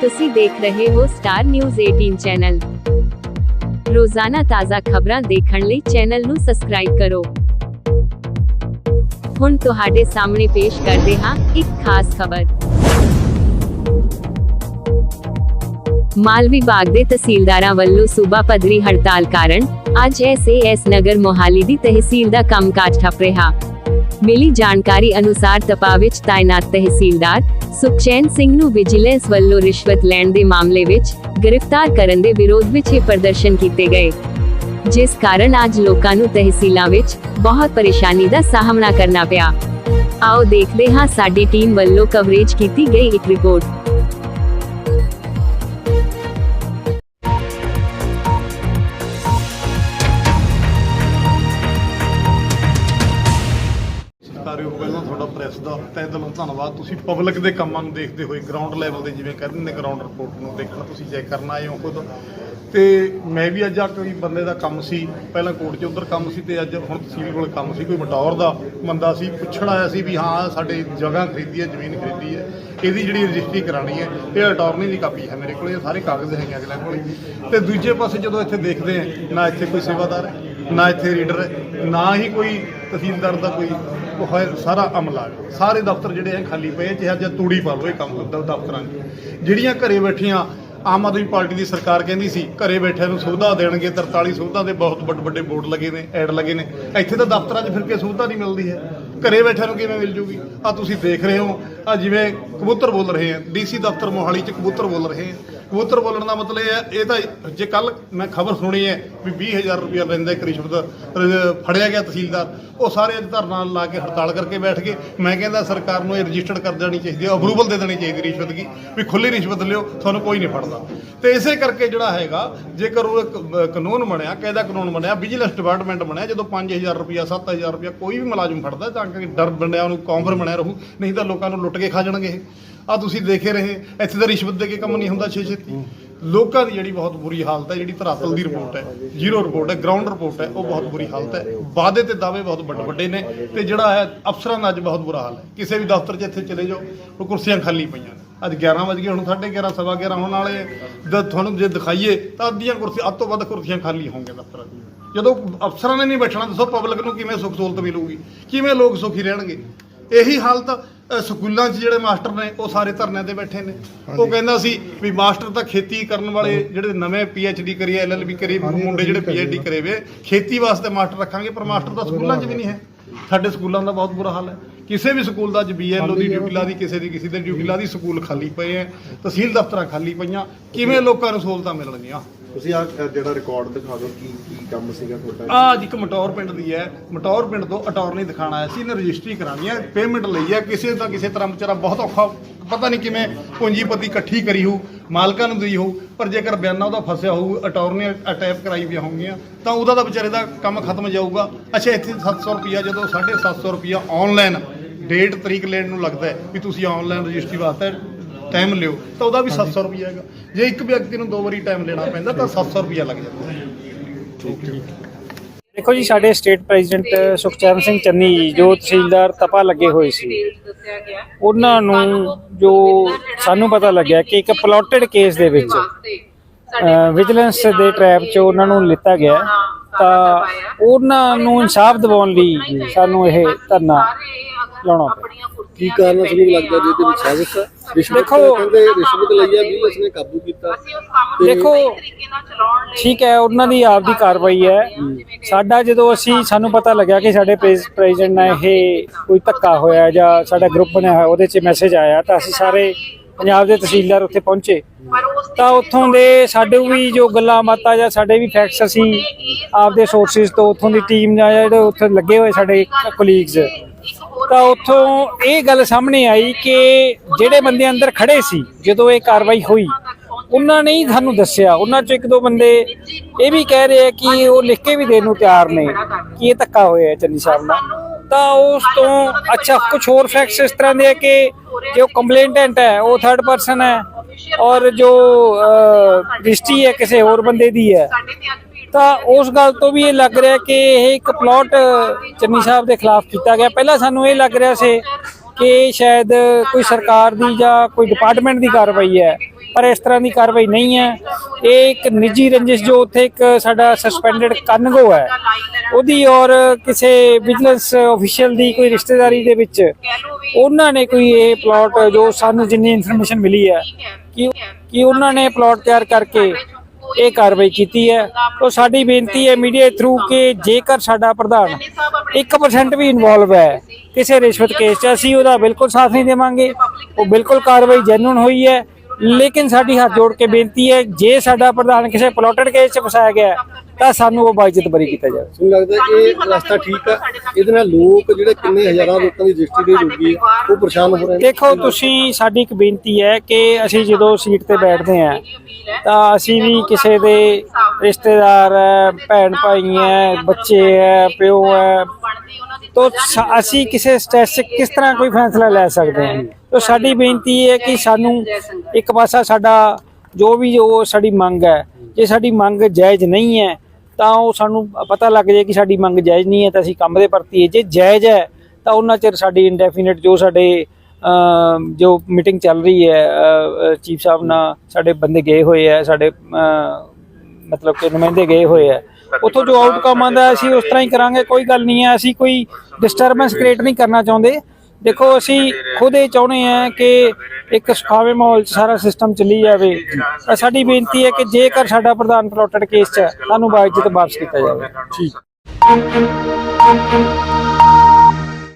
ਤੁਸੀਂ ਦੇਖ ਰਹੇ ਹੋ ਸਟਾਰ ਨਿਊਜ਼ 18 ਚੈਨਲ ਰੋਜ਼ਾਨਾ ਤਾਜ਼ਾ ਖਬਰਾਂ ਦੇਖਣ ਲਈ ਚੈਨਲ ਨੂੰ ਸਬਸਕ੍ਰਾਈਬ ਕਰੋ। ਹੁਣ ਤੁਹਾਡੇ ਸਾਹਮਣੇ ਪੇਸ਼ ਕਰਦੇ ਹਾਂ ਇੱਕ ਖਾਸ ਖਬਰ। ਮਾਲ ਵਿਭਾਗ ਦੇ ਤਹਿਸੀਲਦਾਰਾਂ ਵੱਲੋਂ ਸੂਬਾ ਪੱਧਰੀ ਹੜਤਾਲ ਕਾਰਨ ਅੱਜ ਐਸਏਐਸ ਨਗਰ ਮੋਹਾਲੀ ਦੀ ਤਹਿਸੀਲ ਦਾ ਕੰਮਕਾਜ ਠੱਪ ਰਿਹਾ। ਮਿਲੀ ਜਾਣਕਾਰੀ ਅਨੁਸਾਰ ਤਪਾ ਵਿੱਚ ਤਾਇਨਾਤ ਤਹਿਸੀਲਦਾਰ ਸੁਖਚੈਨ ਸਿੰਘ ਨੂੰ ਵਿਜੀਲੈਂਸ ਵੱਲੋਂ ਰਿਸ਼ਵਤ ਲੈਣ ਦੇ ਮਾਮਲੇ ਵਿੱਚ ਗ੍ਰਿਫਤਾਰ ਕਰਨ ਦੇ ਵਿਰੋਧ ਵਿੱਚ ਇਹ ਪ੍ਰਦਰਸ਼ਨ ਕੀਤੇ ਗਏ। ਜਿਸ ਕਾਰਨ ਅੱਜ ਲੋਕਾਂ ਨੂੰ ਤਹਿਸੀਲਾਂ ਵਿੱਚ ਬਹੁਤ ਪਰੇਸ਼ਾਨੀ ਦਾ ਸਾਹਮਣਾ ਕਰਨਾ ਪਿਆ। ਆਓ ਦੇਖਦੇ ਹਾਂ ਸਾਡੀ ਟੀਮ ਵੱਲੋਂ ਕਵਰੇਜ ਕੀਤੀ ਗਈ ਇੱਕ ਰਿਪੋਰਟ। ਹੋ ਪਹਿਲਾਂ ਤੁਹਾਡਾ ਪ੍ਰੈਸ ਦਾ। ਤਹਿ ਦਿਲੋਂ ਧੰਨਵਾਦ। ਤੁਸੀਂ ਪਬਲਿਕ ਦੇ ਕੰਮਾਂ ਨੂੰ ਦੇਖਦੇ ਹੋਏ ਗਰਾਊਂਡ ਲੈਵਲ ਦੇ ਜਿਵੇਂ ਕਹਿੰਦੇ ਨੇ ਗਰਾਊਂਡ ਰਿਪੋਰਟ ਨੂੰ ਦੇਖਣਾ, ਤੁਸੀਂ ਚੈੱਕ ਕਰਨ ਆਏ ਹੋ ਖੁਦ। ਤੇ ਮੈਂ ਵੀ ਅੱਜ ਆ ਕੋਈ ਬੰਦੇ ਦਾ ਕੰਮ ਸੀ। ਪਹਿਲਾਂ ਕੋਰਟ 'ਚ ਉਧਰ ਕੰਮ ਸੀ ਤੇ ਅੱਜ ਹੁਣ ਤਹਿਸੀਲ ਕੋਲ ਕੰਮ ਸੀ। ਕੋਈ ਮਟੌਰ ਦਾ ਬੰਦਾ ਸੀ, ਪੁੱਛਣ ਆਇਆ ਸੀ ਵੀ ਹਾਂ, ਸਾਡੇ ਜਗ੍ਹਾ ਖਰੀਦੀ ਹੈ, ਜ਼ਮੀਨ ਖਰੀਦੀ ਹੈ। ਇਹਦੀ ਜਿਹੜੀ ਰਜਿਸਟਰੀ ਕਰਾਣੀ ਹੈ, ਇਹ ਅਟਾਰਨੀ ਦੀ ਕਾਪੀ ਹੈ ਮੇਰੇ ਕੋਲ। ਇਹ ਸਾਰੇ ਕਾਗਜ਼ ਹੈਗੇ ਅਗਲੇ ਕੋਲ। ਤੇ ਦੂਜੇ ਪਾਸੇ ਜਦੋਂ ਇੱਥੇ ਦੇਖਦੇ ਆ ਨਾ ਇੱਥੇ ਕੋਈ ਸੇਵਾਦਾਰ ਹੈ, ਨਾ ਇੱਥੇ ਰੀਡਰ ਹੈ, ਨਾ ਹੀ ਕੋਈ ਤਹਿਸੀਲਦਾਰ ਦਾ ਕੋਈ ਉਹ ਹੈ ਸਾਰਾ ਅਮਲਾ ਸਾਰੇ ਦਫ਼ਤਰ ਜਿਹੜੇ ਹੈ ਖਾਲੀ ਪਏ ਚਾਹੇ ਜਿਹਾ ਤੂੜੀ ਪਾ ਲਓ, ਇਹ ਕੰਮ ਦ- ਦਫ਼ਤਰਾਂ 'ਚ। ਜਿਹੜੀਆਂ ਘਰੇ ਬੈਠੀਆਂ ਆਮ ਆਦਮੀ ਪਾਰਟੀ ਦੀ ਸਰਕਾਰ ਕਹਿੰਦੀ ਸੀ, ਘਰੇ ਬੈਠਿਆਂ ਨੂੰ ਸੁਵਿਧਾ ਦੇਣਗੇ 43 ਸੁਵਿਧਾ ਦੇ ਬਹੁਤ ਵੱਡੇ ਵੱਡੇ ਬੋਰਡ ਲੱਗੇ ਨੇ, ਐਡ ਲੱਗੇ ਨੇ। ਇੱਥੇ ਤਾਂ ਦਫ਼ਤਰਾਂ 'ਚ ਫਿਰ ਕੇ ਸੁਵਿਧਾ ਨਹੀਂ ਮਿਲਦੀ ਹੈ। ਘਰੇ ਬੈਠਿਆਂ ਨੂੰ ਕਿਵੇਂ ਮਿਲ ਜੂਗੀ? ਆ ਤੁਸੀਂ ਦੇਖ ਰਹੇ ਹੋ ਆ ਜਿਵੇਂ ਕਬੂਤਰ ਬੋਲ ਰਹੇ ਆ, ਡੀਸੀ ਦਫ਼ਤਰ ਮੋਹਾਲੀ 'ਚ ਕਬੂਤਰ ਬੋਲ ਰਹੇ ਆ। ਕਬੂਤਰ ਬੋਲਣ ਦਾ ਮਤਲਬ ਇਹ ਹੈ ਇਹ ਤਾਂ ਜੇ ਕੱਲ ਮੈਂ ਖਬਰ ਸੁਣੀ ਹੈ ਵੀ 20000 ਰੁਪਇਆ ਲੈਂਦਾ ਇੱਕ ਰਿਸ਼ਵਤ ਫੜਿਆ ਗਿਆ ਤਹਿਸੀਲਦਾਰ ਉਹ ਸਾਰੇ ਅੱਜ ਧਰਨਾ ਲਾ ਕੇ ਹੜਤਾਲ ਕਰਕੇ ਬੈਠ ਗਏ। ਮੈਂ ਕਹਿੰਦਾ ਸਰਕਾਰ ਨੂੰ ਇਹ ਰਜਿਸਟਰਡ ਕਰ ਦੇਣੀ ਚਾਹੀਦੀ ਹੈ ਅਪਰੂਵਲ ਦੇ ਦੇਣੀ ਚਾਹੀਦੀ ਰਿਸ਼ਵਤ ਦੀ ਵੀ ਖੁੱਲੀ ਰਿਸ਼ਵਤ ਲਿਓ ਤੁਹਾਨੂੰ ਕੋਈ ਨਹੀਂ ਫੜਦਾ। ਤੇ ਇਸੇ ਕਰਕੇ ਜਿਹੜਾ ਹੈਗਾ ਜੇਕਰ ਉਹ ਇੱਕ, ਕਾਨੂੰਨ ਬਣਿਆ ਕਾਇਦਾ ਕਾਨੂੰਨ ਬਣਿਆ ਵਿਜੀਲੈਂਸ ਡਿਪਾਰਟਮੈਂਟ ਬਣਿਆ ਜਦੋਂ 5000 ਰੁਪਇਆ 7000 ਰੁਪਇਆ ਕੋਈ ਵੀ ਮੁਲਾਜ਼ਮ ਫੜਦਾ ਤਾਂ ਕਿ ਡਰ ਬਣਿਆ ਉਹਨੂੰ ਕੌਂਫਰ ਬਣਿਆ ਰਹੂ ਨਹੀਂ ਤਾਂ ਲੋਕਾਂ ਨੂੰ ਲੁੱਟ ਕੇ ਖਾ ਜਾਣਗੇ ਇਹ। ਆ ਤੁਸੀਂ ਦੇਖੇ ਰਹੇ, ਇੱਥੇ ਤਾਂ ਰਿਸ਼ਵਤ ਦੇ ਕੇ ਕੰਮ ਨਹੀਂ ਹੁੰਦਾ ਛੇ ਛੇਤੀ। ਲੋਕਾਂ ਦੀ ਜਿਹੜੀ ਬਹੁਤ ਬੁਰੀ ਹਾਲਤ ਹੈ, ਜਿਹੜੀ ਧਰਾਤਲ ਦੀ ਰਿਪੋਰਟ ਹੈ, ਜ਼ੀਰੋ ਰਿਪੋਰਟ ਹੈ ਗਰਾਊਂਡ ਰਿਪੋਰਟ ਹੈ, ਉਹ ਬਹੁਤ ਬੁਰੀ ਹਾਲਤ ਹੈ। ਵਾਅਦੇ ਤੇ ਦਾਅਵੇ ਬਹੁਤ ਵੱਡੇ ਵੱਡੇ ਨੇ ਤੇ ਜਿਹੜਾ ਹੈ, ਅਫਸਰਾਂ ਦਾ ਅੱਜ ਬਹੁਤ ਬੁਰਾ ਹਾਲ ਹੈ। ਕਿਸੇ ਵੀ ਦਫ਼ਤਰ 'ਚ ਇੱਥੇ ਚਲੇ ਜਾਓ, ਉਹ ਕੁਰਸੀਆਂ ਖਾਲੀ ਪਈਆਂ ਨੇ। ਅੱਜ 11 ਵਜ ਗਏ, ਹੁਣ 11:30 ਸਵਾ 11 ਹੋਣ ਵਾਲੇ ਆ। ਜਦ ਤੁਹਾਨੂੰ ਜੇ ਦਿਖਾਈਏ, ਤਾਂ ਅੱਧੀਆਂ ਕੁਰਸੀਆਂ, ਅੱਧ ਤੋਂ ਵੱਧ ਕੁਰਸੀਆਂ ਖਾਲੀ ਹੋਣਗੀਆਂ ਦਫ਼ਤਰਾਂ ਦੀਆਂ ਜਦੋਂ ਅਫਸਰਾਂ ਨੇ ਨਹੀਂ ਬੈਠਣਾ, ਦੱਸੋ ਪਬਲਿਕ ਨੂੰ ਕਿਵੇਂ ਸੁੱਖ ਸਹੂਲਤ ਮਿਲੂਗੀ? ਕਿਵੇਂ ਲੋਕ ਸੁਖੀ ਰਹਿਣਗੇ? ਇਹੀ ਹਾਲਤ ਅ, ਸਕੂਲਾਂ 'ਚ ਜਿਹੜੇ ਮਾਸਟਰ ਨੇ ਉਹ ਸਾਰੇ ਧਰਨਿਆਂ ਤੇ ਬੈਠੇ ਨੇ। ਉਹ ਕਹਿੰਦਾ ਸੀ ਵੀ ਮਾਸਟਰ ਤਾਂ ਖੇਤੀ ਕਰਨ ਵਾਲੇ ਜਿਹੜੇ ਨਵੇਂ ਡੀ ਕਰੀ ਐਲਐਲਬੀ ਕਰੀ ਮੁੰਡੇ ਜਿਹੜੇ ਪੀਐਚਡੀ ਕਰੇ ਵੇ ਖੇਤੀ ਵਾਸਤੇ ਮਾਸਟਰ ਰੱਖਾਂਗੇ ਪਰ ਮਾਸਟਰ ਤਾਂ ਸਕੂਲਾਂ 'ਚ ਵੀ ਨਹੀਂ ਹੈ। ਸਾਡੇ ਸਕੂਲਾਂ ਦਾ ਬਹੁਤ ਬੁਰਾ ਹਾਲ ਹੈ। ਕਿਸੇ ਵੀ ਸਕੂਲ ਦਾ ਅੱਜ ਬੀਐਲਓ ਦੀ ਡਿਊਟੀ ਲਾ ਦੀ ਕਿਸੇ ਦੀ ਕਿਸੇ ਦੀ ਡਿਊਟੀ ਲਾ ਦੀ ਸਕੂਲ ਖਾਲੀ ਪਏ ਐ ਤਹਿਸੀਲ ਦਫ਼ਤਰਾਂ ਖਾਲੀ ਪਈਆਂ। ਕਿਵੇਂ ਲੋਕਾਂ ਨੂੰ ਸਹੂਲਤਾਂ ਮਿਲਣਗੀਆਂ? ਤੁਸੀਂ ਆ ਜਿਹੜਾ ਰਿਕਾਰਡ ਦਿਖਾ ਦਿਓ, ਕੀ ਕੀ ਕੰਮ ਸੀਗਾ ਤੁਹਾਡਾ? ਆ ਅੱਜ ਇੱਕ ਮਟੌਰ ਪਿੰਡ ਦੀ ਹੈ। ਮਟੌਰ ਪਿੰਡ ਤੋਂ ਅਟਾਰਨੀ ਦਿਖਾਣ ਆਇਆ ਸੀ, ਇਹਨੇ ਰਜਿਸਟਰੀ ਕਰਾਉਣੀ ਹੈ ਪੇਮੈਂਟ ਲਈ ਹੈ। ਕਿਸੇ ਤਾਂ ਕਿਸੇ ਤਰ੍ਹਾਂ ਵਿਚਾਰਾ ਬਹੁਤ ਔਖਾ, ਪਤਾ ਨਹੀਂ ਕਿਵੇਂ ਪੂੰਜੀਪਤੀ ਇਕੱਠੀ ਕਰੀ ਹੋ ਮਾਲਕਾਂ ਨੂੰ ਦੇਈ ਹੋ ਪਰ ਜੇਕਰ ਬਿਆਨਾ ਉਹਦਾ ਫਸਿਆ ਹੋਊ ਅਟਾਰਨੀ ਅਟੈਪ ਕਰਾਈ ਵੀ ਹੋਣਗੀਆਂ ਤਾਂ ਉਹਦਾ ਤਾਂ ਵਿਚਾਰੇ ਦਾ ਕੰਮ ਖਤਮ ਜਾਊਗਾ। ਅੱਛਾ, ਇੱਥੇ 700 ਰੁਪਿਆ ਜਦੋਂ 750 ਰੁਪਿਆ ਆਨਲਾਈਨ ਡੇਟ ਤਰੀਕ ਲੈਣ ਨੂੰ ਲੱਗਦਾ ਵੀ ਤੁਸੀਂ ਆਨਲਾਈਨ ਰਜਿਸਟਰੀ ਵਾਸਤੇ ਟਾਈਮ ਲਿਓ। ਤਾਂ ਉਹਦਾ ਵੀ 700 ਰੁਪਿਆ ਹੈਗਾ। ਜੇ ਇੱਕ ਵਿਅਕਤੀ ਨੂੰ ਦੋ ਵਾਰੀ ਟਾਈਮ ਲੈਣਾ ਪੈਂਦਾ ਤਾਂ 700 ਰੁਪਿਆ ਲੱਗ ਜਾਂਦਾ। ਹੈ। ਦੇਖੋ ਜੀ ਸਾਡੇ ਸਟੇਟ ਪ੍ਰੈਜ਼ੀਡੈਂਟ ਸੁਖਚੈਨ ਸਿੰਘ ਚੰਨੀ ਜੀ ਜੋ ਤਹਿਸੀਲਦਾਰ ਤਪਾ ਲੱਗੇ ਹੋਏ ਸੀ ਉਹਨਾਂ ਨੂੰ ਜੋ ਸਾਨੂੰ ਪਤਾ ਲੱਗਿਆ ਕਿ ਇੱਕ ਪਲੋਟਡ ਕੇਸ ਦੇ ਵਿੱਚ ਵਿਜੀਲੈਂਸ ਦੇ ਟ੍ਰੈਪ 'ਚ ਉਹਨਾਂ ਨੂੰ ਲਿੱਤਾ ਗਿਆ। ਤਾਂ ਉਹਨਾਂ ਨੂੰ ਇਨਸਾਫ ਦਿਵਾਉਣ ਲਈ ਸਾਨੂੰ ਇਹ ਧਰਨਾ ਲਾਉਣਾ ਪਿਆ। ਕੀ ਕਾਰਨ ਸੀ ਲੱਗਦਾ ਜਿਹਦੇ ਵਿੱਚ ਸਾਜ਼ਿਸ਼ ਹੈ ਰਿਸ਼ਵਤ ਦੇਖੋ- ਕਹਿੰਦੇ ਰਿਸ਼ਵਤ ਲਈ ਆ ਵੀ ਉਸਨੇ ਕਾਬੂ ਕੀਤਾ। ਦੇਖੋ ਠੀਕ ਹੈ ਉਹਨਾਂ ਦੀ ਆਪ ਦੀ ਕਾਰਵਾਈ ਹੈ। ਸਾਡਾ ਜਦੋਂ ਅਸੀਂ ਸਾਨੂੰ ਪਤਾ ਲੱਗਿਆ ਕਿ ਸਾਡੇ ਪ੍ਰੈਜ਼ੀਡੈਂਟ ਨਾਲ ਇਹ ਕੋਈ ਧੱਕਾ ਹੋਇਆ ਜਾਂ ਸਾਡਾ ਗਰੁੱਪ ਬਣਿਆ ਹੋਇਆ ਉਹਦੇ 'ਚ ਮੈਸੇਜ ਆਇਆ ਤਾਂ ਅਸੀਂ ਸਾਰੇ ਪੰਜਾਬ ਦੇ ਤਹਿਸੀਲਦਾਰ ਉੱਥੇ ਪਹੁੰਚੇ। ਤਾਂ ਉੱਥੋਂ ਦੇ ਸਾਡੇ ਵੀ ਜੋ ਗੱਲਾਂ ਬਾਤਾਂ ਜਾਂ ਸਾਡੇ ਵੀ ਫੈਕਟਸ ਅਸੀਂ ਆਪਦੇ ਸੋਰਸਿਸ ਤੋਂ ਉੱਥੋਂ ਦੀ ਟੀਮ ਜਾਂ ਜਿਹੜੇ ਉੱਥੇ ਲੱਗੇ ਹੋਏ ਸਾਡੇ ਕੋਲੀਗਸ ਤਾਂ ਉੱਥੋਂ ਇਹ ਗੱਲ ਸਾਹਮਣੇ ਆਈ ਕਿ ਜਿਹੜੇ ਬੰਦੇ ਅੰਦਰ ਖੜੇ ਸੀ, ਜਦੋਂ ਇਹ ਕਾਰਵਾਈ ਹੋਈ, ਉਹਨਾਂ ਨੇ ਹੀ ਸਾਨੂੰ ਦੱਸਿਆ। ਉਹਨਾਂ ਚੋਂ ਇੱਕ ਦੋ ਬੰਦੇ ਇਹ ਵੀ ਕਹਿ ਰਹੇ ਆ ਕਿ ਉਹ ਲਿਖ ਕੇ ਵੀ ਦੇਣ ਨੂੰ ਤਿਆਰ ਨੇ ਕਿ ਇਹ ਧੱਕਾ ਹੋਇਆ ਚੰਨੀ ਸਾਹਿਬ ਨਾਲ। ਤਾਂ ਉਸ ਤੋਂ ਅੱਛਾ ਕੁਝ ਹੋਰ ਫੈਕਟਸ ਇਸ ਤਰ੍ਹਾਂ ਦੇ ਆ ਕਿ ਜੋ ਕੰਪਲੇਂਟੈਂਟ ਹੈ, ਉਹ ਥਰਡ ਪਰਸਨ ਹੈ ਔਰ ਜੋ ਰਜਿਸਟਰੀ ਹੈ ਕਿਸੇ ਹੋਰ ਬੰਦੇ ਦੀ ਹੈ ਤਾਂ ਉਸ ਗੱਲ ਤੋਂ ਵੀ ਇਹ ਲੱਗ ਰਿਹਾ ਕਿ ਇਹ ਇੱਕ ਪਲਾਟ ਚੰਨੀ ਸਾਹਿਬ ਦੇ ਖਿਲਾਫ ਕੀਤਾ ਗਿਆ। ਪਹਿਲਾਂ ਸਾਨੂੰ ਇਹ ਲੱਗ ਰਿਹਾ ਸੀ ਕਿ ਸ਼ਾਇਦ ਕੋਈ ਸਰਕਾਰ ਦੀ ਜਾਂ ਕੋਈ ਡਿਪਾਰਟਮੈਂਟ ਦੀ ਕਾਰਵਾਈ ਹੈ, ਪਰ ਇਸ ਤਰ੍ਹਾਂ ਦੀ ਕਾਰਵਾਈ ਨਹੀਂ ਹੈ। ਇਹ ਇੱਕ ਨਿੱਜੀ ਰੰਜਿਸ਼ ਜੋ ਉੱਥੇ ਇੱਕ ਸਾਡਾ ਸਸਪੈਂਡਡ ਕਨਗੋ ਹੈ। ਉਹਦੀ ਔਰ ਕਿਸੇ ਵਿਜੀਲੈਂਸ ਅਫੀਸ਼ੀਅਲ ਦੀ ਕੋਈ ਰਿਸ਼ਤੇਦਾਰੀ ਦੇ ਵਿੱਚ ਉਹਨਾਂ ਨੇ ਕੋਈ ਇਹ ਪਲਾਟ ਜੋ ਸਾਨੂੰ ਜਿੰਨੀ ਇਨਫੋਰਮੇਸ਼ਨ ਮਿਲੀ ਹੈ, ਕਿ ਕਿ ਉਹਨਾਂ ਨੇ ਪਲਾਟ ਤਿਆਰ ਕਰਕੇ ਇਹ ਕਾਰਵਾਈ ਕੀਤੀ ਹੈ। ਤਾਂ ਸਾਡੀ ਬੇਨਤੀ ਹੈ ਮੀਡੀਆ ਥਰੂ ਕਿ ਜੇਕਰ ਸਾਡਾ ਪ੍ਰਧਾਨ 1% ਵੀ ਇਨਵੋਲਵ ਹੈ ਕਿਸੇ ਰਿਸ਼ਵਤ ਕੇਸ 'ਚ, ਅਸੀਂ ਉਹਦਾ ਬਿਲਕੁਲ ਸਾਥ ਨਹੀਂ ਦੇਵਾਂਗੇ। ਉਹ ਬਿਲਕੁਲ ਕਾਰਵਾਈ ਜੈਨੂਨ ਹੋਈ ਹੈ। ਲੇਕਿਨ ਸਾਡੀ ਹੱਥ ਜੋੜ ਕੇ ਬੇਨਤੀ ਹੈ, ਜੇ ਸਾਡਾ ਪ੍ਰਧਾਨ ਕਿਸੇ ਪਲੋਟਡ ਕੇਸ 'ਚ ਫਸਾਇਆ ਗਿਆ ਤਾਂ ਸਾਨੂੰ ਉਹ ਬਾਈਜ਼ਤ ਬਰੀ ਕੀਤਾ ਜਾਵੇ। ਮੈਨੂੰ ਲੱਗਦਾ ਇਹ ਰਸਤਾ ਠੀਕ ਆ। ਇਹਦੇ ਨਾਲ ਲੋਕ ਜਿਹੜੇ ਕਿੰਨੇ ਹਜ਼ਾਰਾਂ ਲੋਕਾਂ ਦੀ ਰਜਿਸਟਰੀ ਦੇ ਜੁਗੀ ਉਹ ਪਰੇਸ਼ਾਨ ਹੋ ਰਹੇ ਨੇ। ਦੇਖੋ ਤੁਸੀਂ ਸਾਡੀ ਇੱਕ ਬੇਨਤੀ ਹੈ ਕਿ ਅਸੀਂ ਜਦੋਂ ਸੀਟ ਤੇ ਬੈਠਦੇ ਹਾਂ ਤਾਂ ਅਸੀਂ ਵੀ ਕਿਸੇ ਦੇ ਰਿਸ਼ਤੇਦਾਰ ਹੈ ਭੈਣ ਭਾਈ ਹੈ ਬੱਚੇ ਹੈ ਪਿਓ ਹੈ ਤੋ ਅਸੀਂ ਕਿਸੇ ਸਟੈਸ 'ਚ ਕਿਸ ਤਰ੍ਹਾਂ ਕੋਈ ਫੈਸਲਾ ਲੈ ਸਕਦੇ ਹਾਂ? ਤੋ ਸਾਡੀ ਬੇਨਤੀ ਹੈ ਕਿ ਸਾਨੂੰ ਇੱਕ ਪਾਸਾ ਸਾਡਾ ਜੋ ਵੀ ਜੋ ਸਾਡੀ ਮੰਗ ਹੈ ਜੇ ਸਾਡੀ ਮੰਗ ਜਾਇਜ਼ ਨਹੀਂ ਹੈ ਤਾਂ ਉਹ ਸਾਨੂੰ ਪਤਾ ਲੱਗ ਜਾਏ ਕਿ ਸਾਡੀ ਮੰਗ ਜਾਇਜ਼ ਨਹੀਂ ਹੈ ਤਾਂ ਅਸੀਂ ਕੰਮ ਦੇ ਪ੍ਰਤੀ ਜੇ ਜਾਇਜ਼ ਹੈ ਤਾਂ ਉਹਨਾਂ ਚਿਰ ਸਾਡੀ ਇਨਡੈਫੀਨਿਟ ਜੋ ਸਾਡੇ ਜੋ ਮੀਟਿੰਗ ਚੱਲ ਰਹੀ ਹੈ ਚੀਫ ਸਾਹਿਬ ਨਾਲ ਸਾਡੇ ਬੰਦੇ ਗਏ ਹੋਏ ਆ ਸਾਡੇ ਮਤਲਬ ਕਿ ਨੁਮਾਇੰਦੇ ਗਏ ਹੋਏ ਆ ਉੱਥੋਂ ਜੋ ਆਊਟਕਮ ਆਉਂਦਾ ਅਸੀਂ ਉਸ ਤਰ੍ਹਾਂ ਹੀ ਕਰਾਂਗੇ ਕੋਈ ਗੱਲ ਨਹੀਂ ਹੈ। ਅਸੀਂ ਕੋਈ ਡਿਸਟਰਬੈਂਸ ਕ੍ਰੀਏਟ ਨਹੀਂ ਕਰਨਾ ਚਾਹੁੰਦੇ। ਦੇਖੋ ਅਸੀਂ ਖੁਦ ਇਹ ਚਾਹੁੰਦੇ ਆ ਕਿ ਇੱਕ ਸੁਖਾਵੇਂ ਮਾਹੌਲ 'ਚ ਸਾਰਾ ਸਿਸਟਮ ਚੱਲੀ ਜਾਵੇ। ਤਾਂ ਸਾਡੀ ਬੇਨਤੀ ਹੈ ਕਿ ਜੇਕਰ ਸਾਡਾ ਪ੍ਰਧਾਨ ਪਲੋਟਡ ਕੇਸ 'ਚ ਸਾਨੂੰ ਬਾਇਜ਼ਤ ਵਾਪਸ ਕੀਤਾ ਜਾਵੇ। ਠੀਕ।